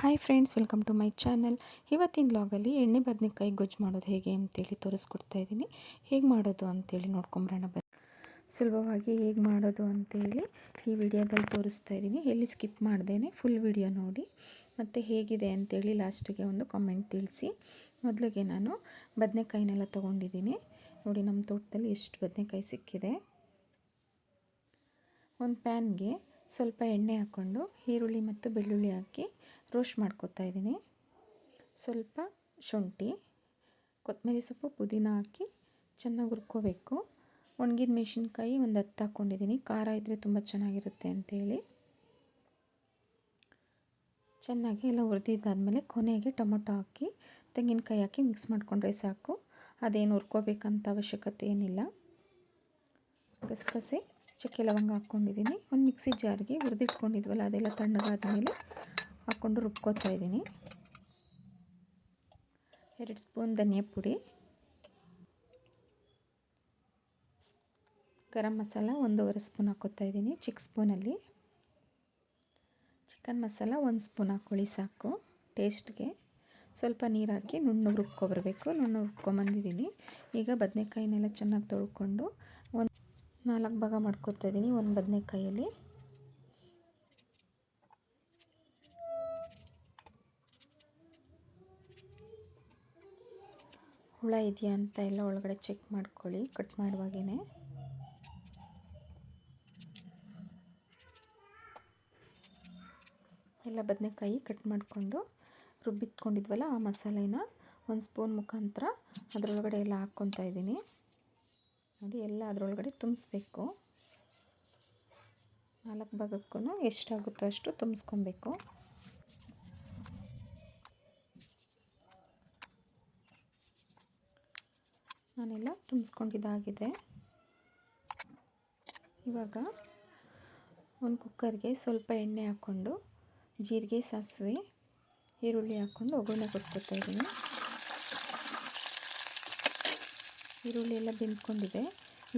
Hi friends welcome to my channel ಇವತ್ತಿನ ಬ್ಲಾಗಲ್ಲಿ ಎಣ್ಣೆ ಬದನೆಕಾಯಿ ಗೊಜ್ಜು ಮಾಡೋದು ಹೇಗೆ ಅಂತೇಳಿ ತೋರಿಸ್ಕೊಡ್ತಾ ಇದ್ದೀನಿ. ಹೇಗೆ ಮಾಡೋದು ಅಂತೇಳಿ ನೋಡ್ಕೊಂಬರೋಣ ಬನ್ನಿ. ಸುಲಭವಾಗಿ ಹೇಗೆ ಮಾಡೋದು ಅಂತೇಳಿ ಈ ವಿಡಿಯೋದಲ್ಲಿ ತೋರಿಸ್ತಾ ಇದ್ದೀನಿ. ಎಲ್ಲಿ ಸ್ಕಿಪ್ ಮಾಡ್ದೇನೆ ಫುಲ್ ವಿಡಿಯೋ ನೋಡಿ. ಮತ್ತು ಹೇಗಿದೆ ಅಂತೇಳಿ ಲಾಸ್ಟಿಗೆ ಒಂದು ಕಾಮೆಂಟ್ ತಿಳಿಸಿ. ಮೊದಲಿಗೆ ನಾನು ಬದನೆಕಾಯಿನೆಲ್ಲ ತೊಗೊಂಡಿದ್ದೀನಿ. ನೋಡಿ ನಮ್ಮ ತೋಟದಲ್ಲಿ ಎಷ್ಟು ಬದನೆಕಾಯಿ ಸಿಕ್ಕಿದೆ. ಒಂದು ಪ್ಯಾನ್ಗೆ ಸ್ವಲ್ಪ ಎಣ್ಣೆ ಹಾಕ್ಕೊಂಡು ಈರುಳ್ಳಿ ಮತ್ತು ಬೆಳ್ಳುಳ್ಳಿ ಹಾಕಿ ರೋಸ್ಟ್ ಮಾಡ್ಕೊತಾ ಇದ್ದೀನಿ. ಸ್ವಲ್ಪ ಶುಂಠಿ, ಕೊತ್ತಂಬರಿ ಸೊಪ್ಪು, ಪುದೀನ ಹಾಕಿ ಚೆನ್ನಾಗಿ ಹುರ್ಕೋಬೇಕು. ಒಣಗಿದ ಮೆಣಸಿನ್ಕಾಯಿ ಒಂದು ಹತ್ತು ಹಾಕ್ಕೊಂಡಿದ್ದೀನಿ ಖಾರ ಇದ್ದರೆ ತುಂಬ ಚೆನ್ನಾಗಿರುತ್ತೆ ಅಂಥೇಳಿ ಚೆನ್ನಾಗಿ ಎಲ್ಲ ಹುರಿದಿದ್ದಾದಮೇಲೆ ಕೊನೆಗೆ ಟೊಮೊಟೊ ಹಾಕಿ, ತೆಂಗಿನಕಾಯಿ ಹಾಕಿ ಮಿಕ್ಸ್ ಮಾಡಿಕೊಂಡ್ರೆ ಸಾಕು. ಅದೇನು ಹುರ್ಕೋಬೇಕಂತ ಅವಶ್ಯಕತೆ ಏನಿಲ್ಲ. ಗಸಗಸೆ ಚಕ್ಕೆ ಲವಂಗ ಹಾಕ್ಕೊಂಡಿದ್ದೀನಿ. ಒಂದು ಮಿಕ್ಸಿ ಜಾರಿಗೆ ಹುರಿದಿಟ್ಕೊಂಡಿದ್ವಲ್ಲ, ಅದೆಲ್ಲ ತಣ್ಣಗಾದ ಮೇಲೆ ಹಾಕ್ಕೊಂಡು ರುಬ್ಕೋತಾ ಇದ್ದೀನಿ. ಎರಡು ಸ್ಪೂನ್ ಧನಿಯಾ ಪುಡಿ, ಗರಂ ಮಸಾಲ ಒಂದೂವರೆ ಸ್ಪೂನ್ ಹಾಕೋತಾ ಇದ್ದೀನಿ ಚಿಕ್ಕ ಸ್ಪೂನಲ್ಲಿ. ಚಿಕನ್ ಮಸಾಲ ಒಂದು ಸ್ಪೂನ್ ಹಾಕ್ಕೊಳ್ಳಿ ಸಾಕು, ಟೇಸ್ಟ್ಗೆ. ಸ್ವಲ್ಪ ನೀರು ಹಾಕಿ ನುಣ್ಣಗೆ ರುಬ್ಕೊಬರ್ಬೇಕು, ನುಣ್ಣಗೆ ರುಬ್ಕೊಂಬಂದಿದ್ದೀನಿ. ಈಗ ಬದನೆಕಾಯಿನೆಲ್ಲ ಚೆನ್ನಾಗಿ ತೊಳ್ಕೊಂಡು ನಾಲ್ಕು ಭಾಗ ಮಾಡ್ಕೊತಾ ಇದ್ದೀನಿ. ಒಂದು ಬದನೆಕಾಯಲ್ಲಿ. ಹುಳ ಇದೆಯಾ ಅಂತ ಎಲ್ಲ ಒಳಗಡೆ ಚೆಕ್ ಮಾಡ್ಕೊಳ್ಳಿ. ಕಟ್ ಮಾಡುವಾಗೇ ಎಲ್ಲ ಬದನೆಕಾಯಿ ಕಟ್ ಮಾಡಿಕೊಂಡು ರುಬ್ಬಿಟ್ಕೊಂಡಿದ್ವಲ್ಲ ಆ ಮಸಾಲೆನ, ಒಂದು ಸ್ಪೂನ್ ಮುಖಾಂತರ ಅದರೊಳಗಡೆ ಎಲ್ಲ ಹಾಕ್ಕೊತಾ ಇದ್ದೀನಿ. ನೋಡಿ, ಎಲ್ಲ ಅದರೊಳಗಡೆ ತುಂಬಿಸ್ಬೇಕು. ನಾಲ್ಕು ಭಾಗಕ್ಕೂ ಎಷ್ಟಾಗುತ್ತೋ ಅಷ್ಟು ತುಂಬಿಸ್ಕೊಬೇಕು. ನಾನೆಲ್ಲ ತುಂಬಿಸ್ಕೊಂಡಿದ್ದಾಗಿದೆ. ಇವಾಗ ಒಂದು ಕುಕ್ಕರ್ಗೆ ಸ್ವಲ್ಪ ಎಣ್ಣೆ ಹಾಕ್ಕೊಂಡು, ಜೀರಿಗೆ, ಸಾಸಿವೆ, ಈರುಳ್ಳಿ ಹಾಕ್ಕೊಂಡು ಒಗ್ಗರಣೆ ಕೊಟ್ಕೊತಾ ಇದ್ದೀನಿ. ಈರುಳ್ಳಿ ಎಲ್ಲ ಬೆಂದ್ಕೊಂಡಿದೆ.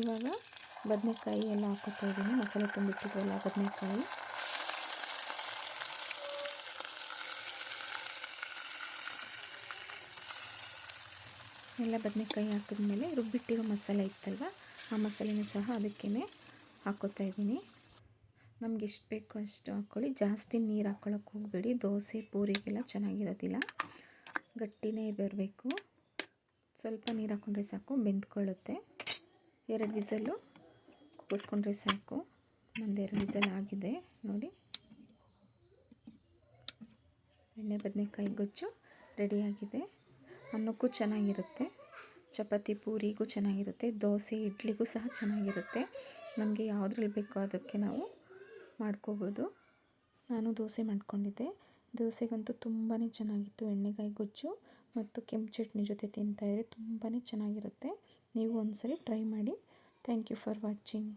ಇವಾಗ ಬದನೆಕಾಯಿ ಎಲ್ಲ ಹಾಕೋತಾ ಇದ್ದೀನಿ. ಮಸಾಲೆ ತುಂಬಿಟ್ಟಿದ್ವಲ್ಲ ಬದನೆಕಾಯಿ. ಎಲ್ಲ ಬದನೆಕಾಯಿ ಹಾಕಿದ್ಮೇಲೆ ರುಬ್ಬಿಟ್ಟಿರೋ ಮಸಾಲೆ ಇತ್ತಲ್ವ, ಆ ಮಸಾಲೆನೂ ಸಹ ಅದಕ್ಕೇ ಹಾಕೋತಾ ಇದ್ದೀನಿ. ನಮ್ಗೆ ಎಷ್ಟು ಬೇಕೋ ಅಷ್ಟು ಹಾಕ್ಕೊಳ್ಳಿ ಜಾಸ್ತಿ ನೀರು ಹಾಕ್ಕೊಳಕ್ಕೆ ಹೋಗಬೇಡಿ. ದೋಸೆ, ಪೂರಿಗೆಲ್ಲ ಚೆನ್ನಾಗಿರೋದಿಲ್ಲ. ಗಟ್ಟಿನೇ ಬರಬೇಕು ಸ್ವಲ್ಪ ನೀರು ಹಾಕ್ಕೊಂಡ್ರೆ ಸಾಕು, ಬೆಂದ್ಕೊಳ್ಳುತ್ತೆ. ಎರಡು ವಿಸಲು ಕೂಗಿಸ್ಕೊಂಡ್ರೆ ಸಾಕು. ಒಂದೆರಡು ವಿಸಲ್ ಆಗಿದೆ, ನೋಡಿ. ಎಣ್ಣೆ, ಬದನೆಕಾಯಿ ಗೊಜ್ಜು ರೆಡಿಯಾಗಿದೆ ಅನ್ನಕ್ಕೂ ಚೆನ್ನಾಗಿರುತ್ತೆ. ಚಪಾತಿ, ಪೂರಿಗೂ ಚೆನ್ನಾಗಿರುತ್ತೆ. ದೋಸೆ, ಇಡ್ಲಿಗೂ ಸಹ ಚೆನ್ನಾಗಿರುತ್ತೆ. ನಮಗೆ ಯಾವುದ್ರಲ್ಲಿ ಬೇಕೋ ಅದಕ್ಕೆ ನಾವು ಮಾಡ್ಕೋಬೋದು. ನಾನು ದೋಸೆ ಮಾಡ್ಕೊಂಡಿದ್ದೆ. ದೋಸೆಗಂತೂ ತುಂಬಾ ಚೆನ್ನಾಗಿತ್ತು ಎಣ್ಣೆಗಾಯಿ ಗೊಜ್ಜು. ಮತ್ತು ಕೆಂಪು ಚಟ್ನಿ ಜೊತೆ ತಿಂತಾಯಿದ್ರೆ ತುಂಬಾ ಚೆನ್ನಾಗಿರುತ್ತೆ. ನೀವು ಒಂದ್ಸರಿ ಟ್ರೈ ಮಾಡಿ. Thank you for watching.